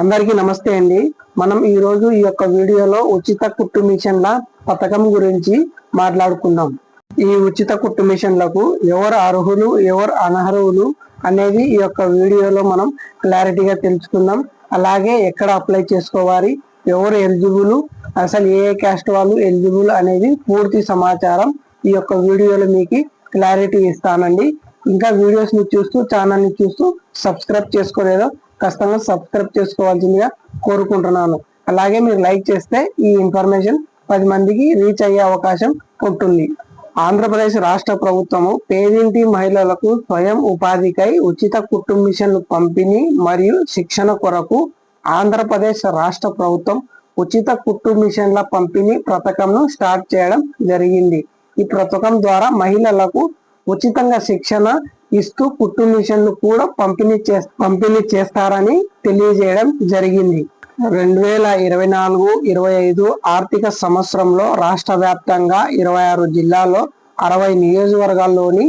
అందరికీ నమస్తే అండి. మనం ఈ రోజు ఈ యొక్క వీడియోలో ఉచిత కుట్టు మిషన్ల పథకం గురించి మాట్లాడుకుందాం. ఈ ఉచిత కుట్టు మిషన్లకు ఎవరు అర్హులు ఎవరు అనర్హులు అనేది ఈ యొక్క వీడియోలో మనం క్లారిటీగా తెలుసుకుందాం. అలాగే ఎక్కడ అప్లై చేసుకోవాలి ఎవరు ఎలిజిబుల్ అసలు ఏ క్యాస్ట్ వాళ్ళు ఎలిజిబుల్ అనేది పూర్తి సమాచారం ఈ యొక్క వీడియోలో మీకు క్లారిటీ ఇస్తానండి. ఇంకా వీడియోస్ని చూస్తూ ఛానల్ని చూస్తూ సబ్స్క్రైబ్ చేసుకోలేదో ఖచ్చితంగా సబ్స్క్రైబ్ చేసుకోవాల్సిందిగా కోరుకుంటున్నాను. అలాగే మీరు లైక్ చేస్తే ఈ ఇన్ఫర్మేషన్ పది మందికి రీచ్ అయ్యే అవకాశం ఉంటుంది. ఆంధ్రప్రదేశ్ రాష్ట్ర ప్రభుత్వము పేదింటి మహిళలకు స్వయం ఉపాధికై ఉచిత కుటుంబ మిషన్లు పంపిణీ మరియు శిక్షణ కొరకు ఆంధ్రప్రదేశ్ రాష్ట్ర ప్రభుత్వం ఉచిత కుట్టు మిషన్ల పంపిణీ పథకంను స్టార్ట్ చేయడం జరిగింది. ఈ పథకం ద్వారా మహిళలకు ఉచితంగా శిక్షణ ఇస్తూ కుట్టు మిషన్లు కూడా పంపిణీ చే పంపిణీ చేస్తారని తెలియజేయడం జరిగింది. రెండు వేల ఇరవై నాలుగు ఇరవై ఐదు ఆర్థిక సంవత్సరంలో రాష్ట్ర వ్యాప్తంగా ఇరవై ఆరు జిల్లాల్లో అరవై నియోజకవర్గాల్లోని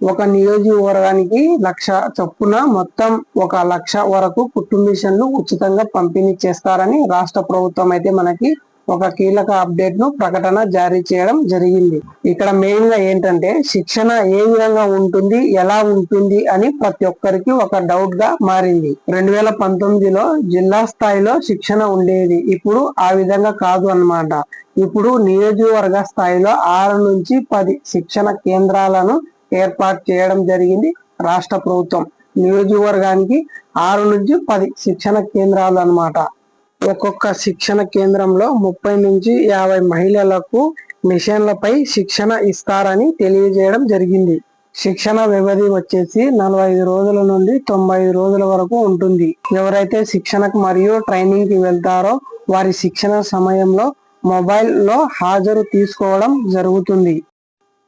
ఒక నియోజకవర్గానికి లక్ష చొప్పున మొత్తం ఒక లక్ష వరకు కుట్టు మిషన్లు ఉచితంగా పంపిణీ చేస్తారని రాష్ట్ర ప్రభుత్వం అయితే మనకి ఒక కీలక అప్డేట్ను ప్రకటన జారీ చేయడం జరిగింది. ఇక్కడ మెయిన్గా ఏంటంటే శిక్షణ ఏ విధంగా ఉంటుంది ఎలా ఉంటుంది అని ప్రతి ఒక్కరికి ఒక డౌట్గా మారింది. రెండు వేల పంతొమ్మిదిలో జిల్లా స్థాయిలో శిక్షణ ఉండేది. ఇప్పుడు ఆ విధంగా కాదు అన్నమాట. ఇప్పుడు నియోజకవర్గ స్థాయిలో ఆరు నుంచి పది శిక్షణ కేంద్రాలను ఏర్పాటు చేయడం జరిగింది రాష్ట్ర ప్రభుత్వం. నియోజకవర్గానికి ఆరు నుంచి పది శిక్షణ కేంద్రాలు అన్నమాట. ఒక్కొక్క శిక్షణ కేంద్రంలో ముప్పై నుంచి యాభై మహిళలకు మిషన్లపై శిక్షణ ఇస్తారని తెలియజేయడం జరిగింది. శిక్షణ వ్యవధి వచ్చేసి నలభై ఐదు రోజుల నుండి తొంభై ఐదు రోజుల వరకు ఉంటుంది. ఎవరైతే శిక్షణకు మరియు ట్రైనింగ్కి వెళ్తారో వారి శిక్షణ సమయంలో మొబైల్లో హాజరు తీసుకోవడం జరుగుతుంది.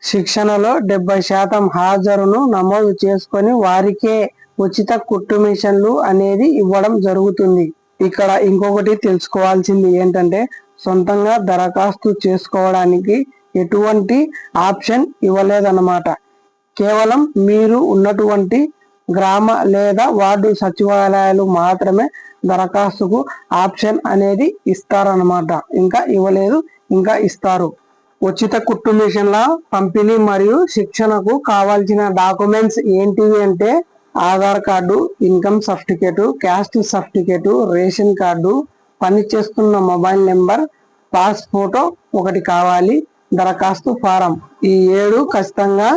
శిక్షణలో డెబ్బై శాతం హాజరును నమోదు చేసుకొని వారికే ఉచిత కుట్టు మిషన్లు అనేది ఇవ్వడం జరుగుతుంది. ఇక్కడ ఇంకొకటి తెలుసుకోవాల్సింది ఏంటంటే సొంతంగా దరఖాస్తు చేసుకోవడానికి ఎటువంటి ఆప్షన్ ఇవ్వలేదన్నమాట. కేవలం మీరు ఉన్నటువంటి గ్రామ లేదా వార్డు సచివాలయాలు మాత్రమే దరఖాస్తుకు ఆప్షన్ అనేది ఇస్తారన్నమాట. ఇంకా ఇవ్వలేదు ఇంకా ఇస్తారు. ఉచిత కుట్టు మిషన్ల పంపిణీ మరియు శిక్షణకు కావాల్సిన డాక్యుమెంట్స్ ఏంటివి అంటే Aadhaar card income certificate caste certificate ration card పని చేస్తున్న మొబైల్ నెంబర్ పాస్ ఫోటో ఒకటి కావాలి. దరఖాస్తు ఫారం. ఈ ఏడు ఖచ్చితంగా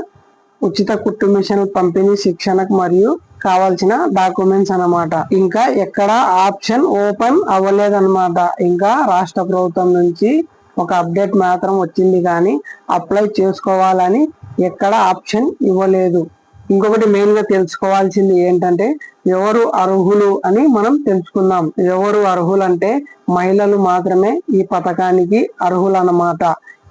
ఉచిత కుట్టు మిషన్ పంపిణీ శిక్షణకు మరియు కావాల్సిన డాక్యుమెంట్స్ అన్నమాట. ఇంకా ఎక్కడ ఆప్షన్ ఓపెన్ అవ్వలేదన్నమాట. ఇంకా రాష్ట్ర ప్రభుత్వం నుంచి ఒక అప్డేట్ మాత్రం వచ్చింది కానీ అప్లై చేసుకోవాలని ఎక్కడ ఆప్షన్ ఇవ్వలేదు. ఇంకొకటి మెయిన్గా తెలుసుకోవాల్సింది ఏంటంటే ఎవరు అర్హులు అని మనం తెలుసుకుందాం. ఎవరు అర్హులు అంటే మహిళలు మాత్రమే ఈ పథకానికి అర్హులు అన్నమాట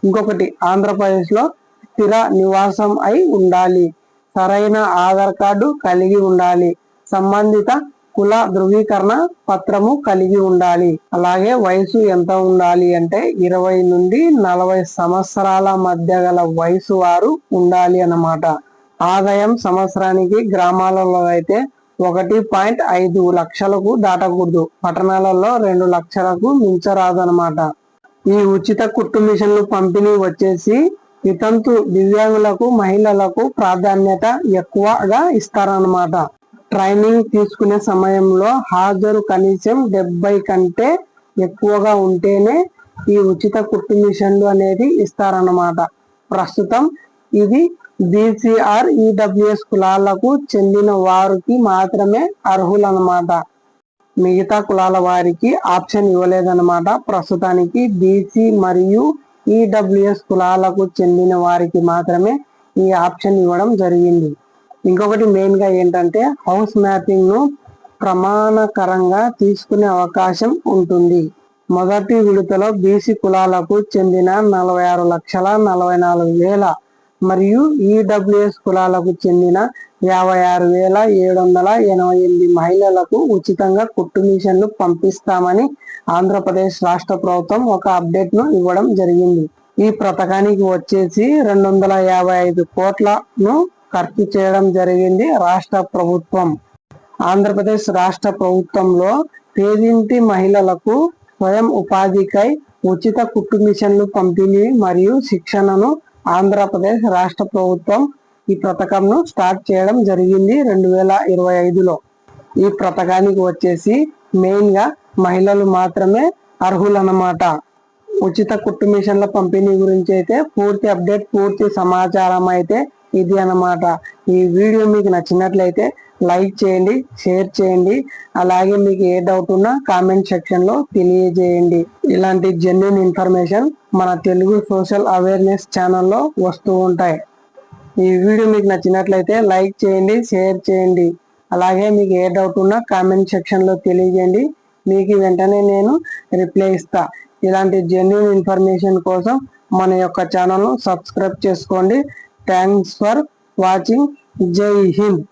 ఇంకొకటి ఆంధ్రప్రదేశ్లో స్థిర నివాసం అయి ఉండాలి. సరైన ఆధార్ కార్డు కలిగి ఉండాలి. సంబంధిత కుల ధృవీకరణ పత్రము కలిగి ఉండాలి. అలాగే వయసు ఎంత ఉండాలి అంటే ఇరవై నుండి నలభై సంవత్సరాల మధ్య గల వయసు వారు ఉండాలి అన్నమాట. ఆదాయం సంవత్సరానికి గ్రామాలలో అయితే ఒకటి పాయింట్ ఐదు లక్షలకు దాటకూడదు. పట్టణాలలో రెండు లక్షలకు మించరాదన్నమాట. ఈ ఉచిత కుట్టు మిషన్లు పంపిణీ వచ్చేసి వితంతు దివ్యాంగులకు మహిళలకు ప్రాధాన్యత ఎక్కువగా ఇస్తారన్నమాట. ట్రైనింగ్ తీసుకునే సమయంలో హాజరు కనీసం డెబ్బై కంటే ఎక్కువగా ఉంటేనే ఈ ఉచిత కుట్టు మిషన్లు అనేది ఇస్తారన్నమాట. ప్రస్తుతం ఇది బీసీఆర్ ఈడబ్ల్యూఎస్ కులాలకు చెందిన వారికి మాత్రమే అర్హులన్నమాట. మిగతా కులాల వారికి ఆప్షన్ ఇవ్వలేదన్నమాట. ప్రస్తుతానికి బీసీ మరియు ఈడబ్ల్యూఎస్ కులాలకు చెందిన వారికి మాత్రమే ఈ ఆప్షన్ ఇవ్వడం జరిగింది. ఇంకొకటి మెయిన్గా ఏంటంటే హౌస్ మ్యాపింగ్ను ప్రమాణకరంగా తీసుకునే అవకాశం ఉంటుంది. మొదటి విడతలో బీసీ కులాలకు చెందిన నలభై ఆరు లక్షల నలభై నాలుగు వేల మరియు ఈడబ్ల్యూఎస్ కులాలకు చెందిన యాభై ఆరు వేల ఏడు వందల ఎనభై ఎనిమిది మహిళలకు ఉచితంగా కుట్టు మిషన్లు పంపిస్తామని ఆంధ్రప్రదేశ్ రాష్ట్ర ప్రభుత్వం ఒక అప్డేట్ను ఇవ్వడం జరిగింది. ఈ పథకానికి వచ్చేసి రెండు వందల యాభై ఐదు కోట్లను ఖర్చు చేయడం జరిగింది రాష్ట్ర ప్రభుత్వం. ఆంధ్రప్రదేశ్ రాష్ట్ర ప్రభుత్వంలో పేదింటి మహిళలకు స్వయం ఉపాధికై ఉచిత కుట్టు మిషన్లు పంపిణీ మరియు శిక్షణను ఆంధ్రప్రదేశ్ రాష్ట్ర ప్రభుత్వం ఈ పథకంను స్టార్ట్ చేయడం జరిగింది రెండు వేల ఇరవై ఐదులో. ఈ పథకానికి వచ్చేసి మెయిన్గా మహిళలు మాత్రమే అర్హులన్నమాట. ఉచిత కుట్టు మిషన్ల పంపిణీ గురించి అయితే పూర్తి అప్డేట్ పూర్తి సమాచారం అయితే ఇది అన్నమాట. ఈ వీడియో మీకు నచ్చినట్లయితే లైక్ చేయండి షేర్ చేయండి. అలాగే మీకు ఏ డౌట్ ఉన్నా కామెంట్ సెక్షన్లో తెలియజేయండి. ఇలాంటి జెన్యున్ ఇన్ఫర్మేషన్ మన తెలుగు సోషల్ అవేర్నెస్ ఛానల్లో వస్తూ ఉంటాయి. ఈ వీడియో మీకు నచ్చినట్లయితే లైక్ చేయండి షేర్ చేయండి. అలాగే మీకు ఏ డౌట్ ఉన్నా కామెంట్ సెక్షన్లో తెలియజేయండి. మీకు వెంటనే నేను రిప్లై ఇస్తా. ఇలాంటి జెన్యున్ ఇన్ఫర్మేషన్ కోసం మన యొక్క ఛానల్ను సబ్స్క్రైబ్ చేసుకోండి. థ్యాంక్స్ ఫర్ వాచింగ్ జై హింద్